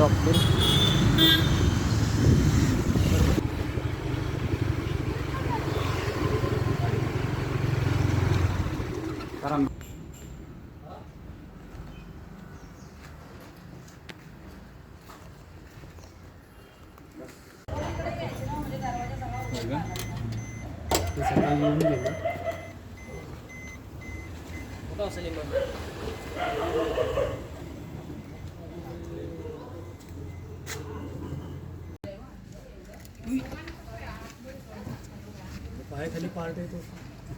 Stop करू कारण ते सकाळी येऊन गेलं पायाखाली पार्ट येतो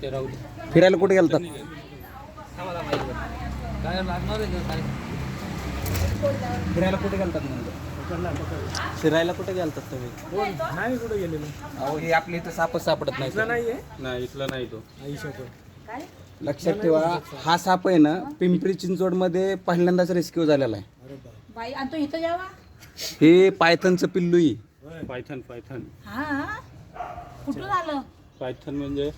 ते राहू दे फिरायला कुठे गेलतात काय लागणार आहे फिरायला कुठे गेलतात म्हणजे फिरायला कुठे गेलतात तुम्ही? नाही कुठे गेलेलो अहो हे आपल्या इथं सापच सापडत नाही इथला नाही आहे नाही इथला नाही तो. आई शपथ लक्षात ठेवा हा साप आहे ना पिंपरी चिंचवडमध्ये पहिल्यांदाच रेस्क्यू झालेला आहे. अरे बाप. बाई आणि तो इथं जावा हे पायथनचं पिल्लूई. होय. पायथन. पायथन हा. कुठून आलं? पायथन म्हणजे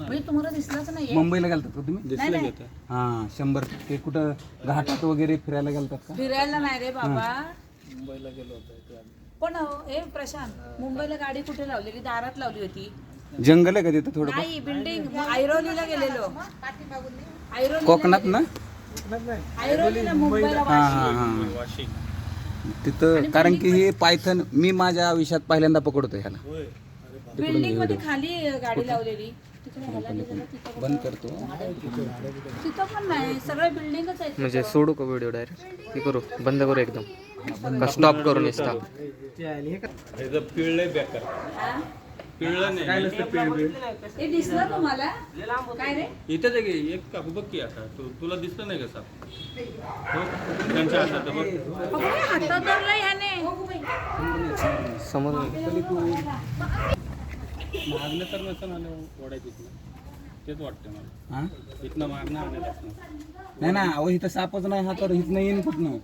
बाई तुम्हाला दिसलाच नाही मुंबईला गेलतात का तुम्ही? दिसलं नाही. घेत हा शंभर ते कुठं घाटात वगैरे फिरायला गेलतात का? फिरायला नाही रे बाबा. मुंबईला गेलो होतो. पण अहो, ए प्रशांत मुंबईला गाडी कुठे लावलेली दारात लावली होती? जंगल आहे का तिथं थोडं नाही बिल्डिंग ऐरोलीला गेलेलो. ऐरोली कोकणात ना? कोकणात नाही ऐरोलीला मुंबईला हा हा हा. तिथं कारण की हे पायथन मी माझ्या आयुष्यात पहिल्यांदा पकडतो ह्याला. होय. बिल्डिंगमध्ये खाली गाडी लावलेली. तिकडे ह्याला गेलेलं, तिथं बंद करतो. तिथं पण नाही सगळ्या बिल्डिंगच आहेत म्हणजे सोडू का व्हिडिओ डायरेक्ट हे करू बंद करू एकदम. का स्टॉप करू निसता? ते आले हे का ह्याचं पिळलंय बेकार हा? पिळलं नाही हे दिसलं तुम्हाला? काय रे? इथेच आहे की एक का बघ की आता. तू तुला दिसलं नाही का साप? हो? त्यांच्या हातात बघ. अगं, हातात धरलंय ह्याने समोर मागणं तर नसतं आलं ओढायचं इथनं. तेच वाटतं मला. हा? इथनं मागणं असणार नाही ना अहो इथं सापच नाही हा तर इथनं येईन कुठनं?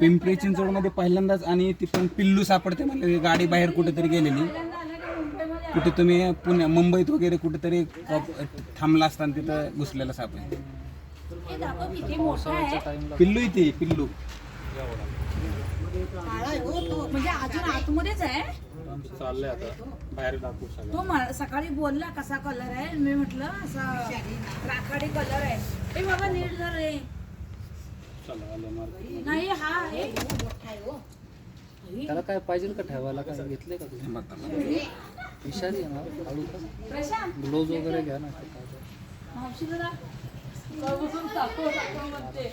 पिंपरी चिंचवडमध्ये पहिल्यांदाच आणि ती पण पिल्लू सापडते म्हणजे गाडी बाहेर कुठेतरी गेलेली. कुठे तुम्ही पुण्या मुंबईत वगैरे कुठेतरी थांबला असताना तिथं घुसलेला साप आहे. हे दाखव किती मोठा आहे. पिल्लू इथे पिल्लू. म्हणजे अजून आतमध्येच आहे? आमचं चाललंय आता. बाहेर दाखवू सगळं. तो म- सकाळी बोलला कसा कलर आहे मी म्हटलं असा राखाडी कलर आहे. ए बाबा नीट धर रे. चला आलं मार्ग नाही हा हे मोठा आहे. हो. त्याला काय पाहिजे का ठेवायला? काय घेतले का तुम्ही? विषारी आहे ना हळू का प्रशांत. ग्लोव्ज वगैरे घ्या ना. टाकू, टाकू म्हणते.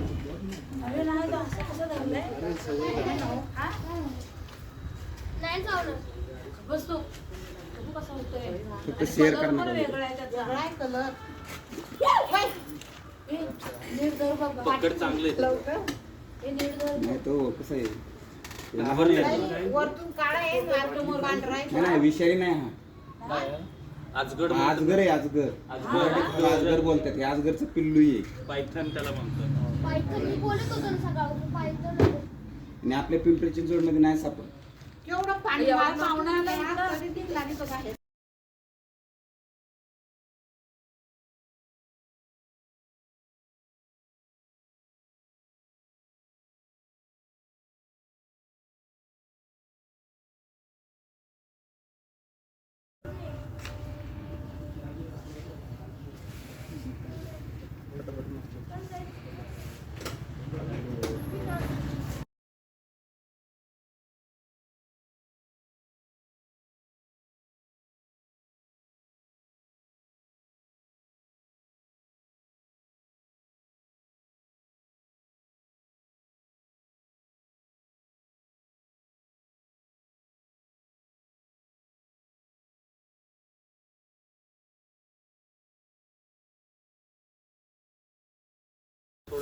नाही हा? बस तू. कसं होतंय. शेअर कलर करणं पण वेगळा आहे त्याचा. कलर ए, नीट धर बाबा. पकड चांगले ए, नीट धर. नाही तो कसं आहे? वरतून काळा आहे वरतून पांढरा आहे. नाही, विषारी नाही हा. आजगड आजगर आहे आजगर आजगर आजगर बोलतात हे आजगरचं पिल्लू आहे. पायथन त्याला म्हणतात. पायथन मी बोलत होतो ना सकाळपासून पायथन आणि आपल्या पिंपरी चिंचवडमध्ये नाही सापड एवढा